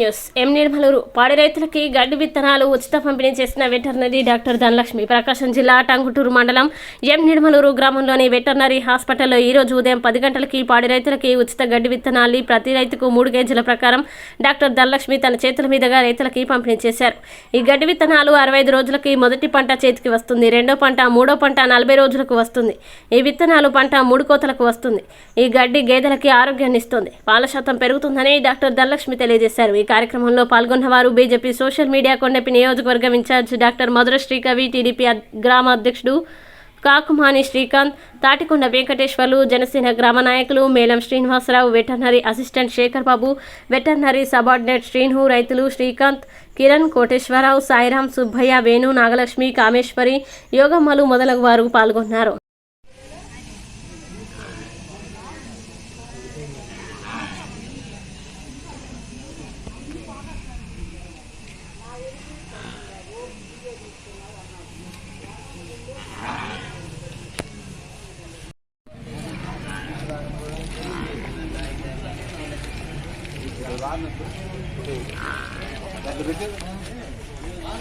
News. ఎం నిర్మలూరు. పాడి రైతులకి గడ్డి విత్తనాలు ఉచిత పంపిణీ చేసిన వెటర్నరీ డాక్టర్ ధనలక్ష్మి. ప్రకాశం జిల్లా టంగుటూరు మండలం ఎం నిర్మలూరు గ్రామంలోని వెటర్నరీ హాస్పిటల్లో ఈ రోజు ఉదయం పది గంటలకి పాడి రైతులకి ఉచిత గడ్డి విత్తనాలు ప్రతి రైతుకు మూడు కేజీల ప్రకారం డాక్టర్ ధనలక్ష్మి తన చేతుల మీదుగా రైతులకి పంపిణీ చేశారు. ఈ గడ్డి విత్తనాలు అరవై ఐదు రోజులకి మొదటి పంట చేతికి వస్తుంది. రెండో పంట మూడో పంట నలభై రోజులకు వస్తుంది. ఈ విత్తనాలు పంట మూడు కోతలకు వస్తుంది. ఈ గడ్డి గేదెలకి ఆరోగ్యాన్ని ఇస్తుంది. పాల శాతం పెరుగుతుందని డాక్టర్ ధనలక్ష్మి తెలియజేశారు. ఈ కార్యక్రమంలో పాల్గొన్న వారు బీజేపీ సోషల్ మీడియా కొండపి నియోజకవర్గం incharge doctor Madhura Srikavi TDP గ్రామ అధ్యక్షుడు కాకుమాని శ్రీకాంత్ తాటికొండ వెంకటేశ్వర్లు జనసేన గ్రామ నాయకులు Melam Srinivasarao veterinary assistant Sekhar Babu veterinary subordinate Srinu రైతులు శ్రీకాంత్ కిరణ్ కోటేశ్వరరావు సాయిరాం సుబ్బయ్య వేణు నాగలక్ష్మి కామేశ్వరి యోగమ్మలు మొదలగు వారు పాల్గొన్నారు.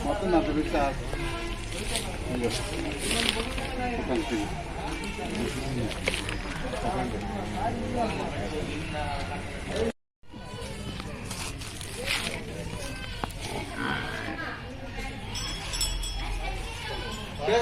మొత్తం నాకు పెట్టా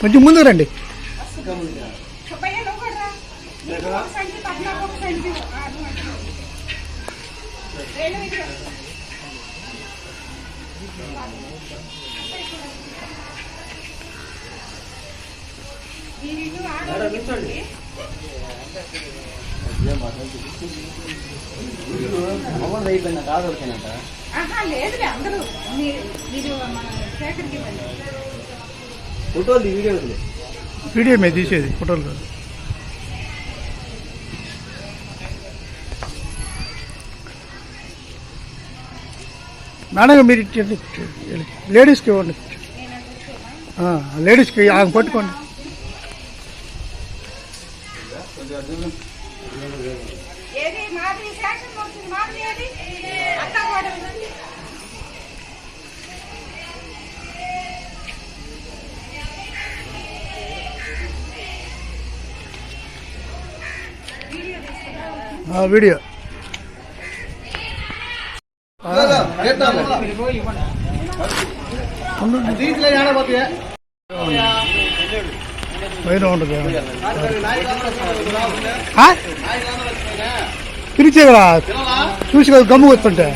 కొంచెం ముందుకు రండి ఆహా, లేదులే అందరూ. మీరు మీరు మన శేఖర్కి ఇవ్వండి ఫోటోలు వీడియోలు వీడియో మీద తీసేది ఫోటోలు కాదు. మేడం మీరు ఇచ్చేది లేడీస్కి ఇవ్వండి. ఆ, లేడీస్కి ఆమె పట్టుకోండి. ఏది మాది శాంక్షన్ వచ్చింది మాది ఏది అక్క కూడా ఉంది. ఆ, వీడియో ఉండండి. పైన ఉండదు ఆ? పిలిచే కదా చూసి గమ్ము వస్తుంటే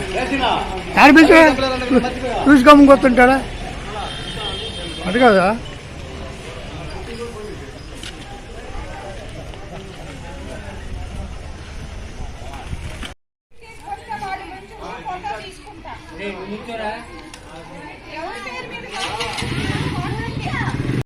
యాడ పిలిచే? చూసి గమ్ము వస్తుంటాడా అది కదా? తీసుకుంటా